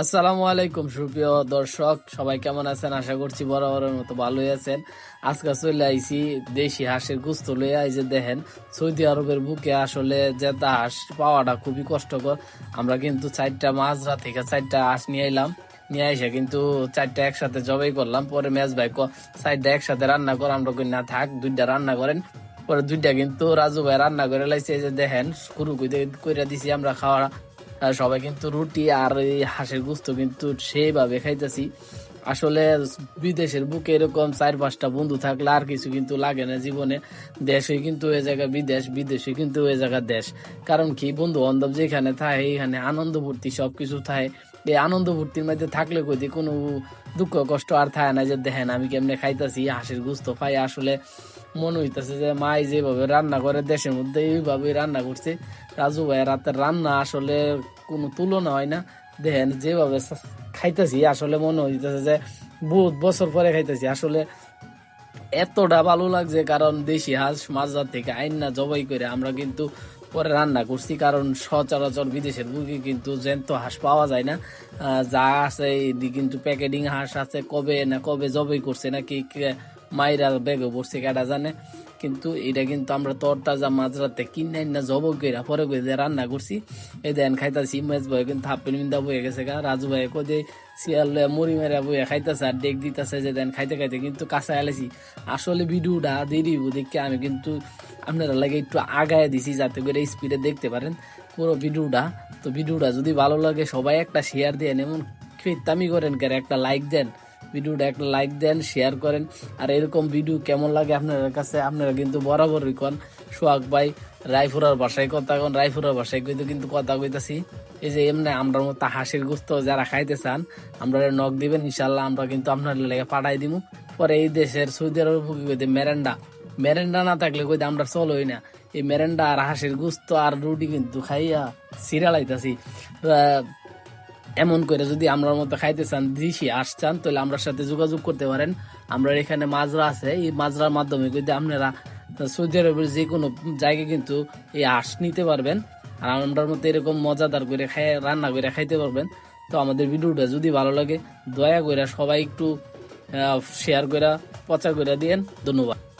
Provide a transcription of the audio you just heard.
আসসালামু আলাইকুম, সুপ্রিয় দর্শক। সবাই কেমন আছেন? আশা করছি বরাবরের মতো ভালোই আছেন। আজকে চলে আইছি দেশি হাঁসের গুস্ত লইয়া এই যে দেখেন, সৌদি আরবের বুকে আসলে জেতা হাঁস পাওয়াটা খুবই কষ্টকর। আমরা কিন্তু চারটা মাঝরা থেকে চারটা হাঁস নিয়ে এলাম নিয়ে এসে কিন্তু চারটা একসাথে জবাই করলাম। পরে ম্যাচ ভাই চারটা একসাথে রান্না কর, আমরা না থাক, দুইটা রান্না করেন। পরে দুইটা কিন্তু রাজু ভাই রান্না করে লাইছে। এই যে দেখেন শুরু করে দিছি, আমরা খাওয়া সবাই কিন্তু রুটি আর এই হাঁসের গুস্ত কিন্তু সেইভাবে খাইতেছি। আসলে বিদেশের বুকে এরকম চার পাঁচটা বন্ধু থাকলে আর কিছু কিন্তু লাগে না জীবনে। দেশই কিন্তু ওই জায়গা বিদেশ, বিদেশই কিন্তু ওই জায়গা দেশ। কারণ কি বন্ধু বান্ধব যেখানে থাকে এখানে আনন্দ ভর্তি সব কিছু থাকে এই আনন্দ ফুর্তির মধ্যে থাকলে কই কোনো দুঃখ, কষ্ট আর থাকে না যে, দেখেন, আমি কেমনে খাইতাছি, হাঁসের গুস্ত পাই। আসলে মনে হইতেছে যে মাই যেভাবে রান্না করে, দেশের মধ্যে এইভাবে রান্না করছে। রাজু ভাই রাতের রান্না আসলে কোনো তুলনা হয় না। দেখেন যেভাবে খাইতেছি, আসলে মনে হইতেছে যে বহুত বছর পরে খাইতেছি। আসলে এতটা ভালো লাগছে কারণ দেশি হাঁস মাছদার থেকে আইন না জবাই করে আমরা কিন্তু পরে রান্না করছি। কারণ সচরাচর বিদেশের বুকে কিন্তু জ্যান্ত হাঁস পাওয়া যায় না। যা আছে কিন্তু প্যাকেটিং হাঁস আছে, কবে না কবে জবাই করছে নাকি কে- মাইরা বেগে পড়ছে কেটা জানে? কিন্তু এটা কিন্তু আমরা তরতাজা মাঝরাতে কিনে না, জব কইরা পরে কই দিয়ে রান্না করছি। এই দেন খাইতাছি মেজ ভাই কিন্তু হাফেন মিন্দা বয়ে গেছে গা। রাজু ভাই কদে শিয়াল লইয়া মুড়ি মেরা বইয়া খাইতেছে আর ডেক দিতেছে যে দেন খাইতে খাইতে কিন্তু কাঁচা এলেছি আসলে ভিডিওটা দেরি দেখে আমি কিন্তু আপনারা লাগে একটু আগায় দিছি যাতে করে স্পিডে দেখতে পারেন পুরো ভিডিওটা। তো ভিডিওটা যদি ভালো লাগে সবাই একটা শেয়ার দেন, এমন খেতামি করেন কেন, একটা লাইক দেন। ভিডিওটা একটা লাইক দেন শেয়ার করেন। আর এরকম ভিডিও কেমন লাগে আপনাদের কাছে? আপনারা কিন্তু বরাবরই কন সোহাগ ভাই রায়পুরার ভাষায় কথা কন, রায়পুরার ভাষায় কইতে কিন্তু কথা কইতাছি। এই যে এমনি আমরা মতো হাসির গুস্ত যারা খাইতে চান, আমরা নখ দিবেন ইনশাল্লাহ আমরা কিন্তু আপনার লেগে পাঠাই দিব পরে এই দেশের সৌদি আরব কইতে মেরেন্ডা মেরেন্ডা না থাকলে কইতে আমরা চলোই না। এই মেরেন্ডা আর হাঁসের গুস্ত আর রুটি কিন্তু খাইয়া সিরালাইতাছি এমন করে যদি আমরা মতো খাইতে চান, দিশি আসচান তাহলে আমরা সাথে যোগাযোগ করতে পারেন। আমরা এখানে মাজরা আছে। এই মাজরার মাধ্যমে যদি আপনারা সৌদি আরবের যে কোনো জায়গায় কিন্তু এই আঁশ নিতে পারবেন, আর আমরার মতো এরকম মজাদার করে খাই রান্না করে খাইতে পারবেন। তো আমাদের ভিডিওটা যদি ভালো লাগে, দয়া করে সবাই একটু শেয়ার করে, পচা করে দিয়েন। ধন্যবাদ।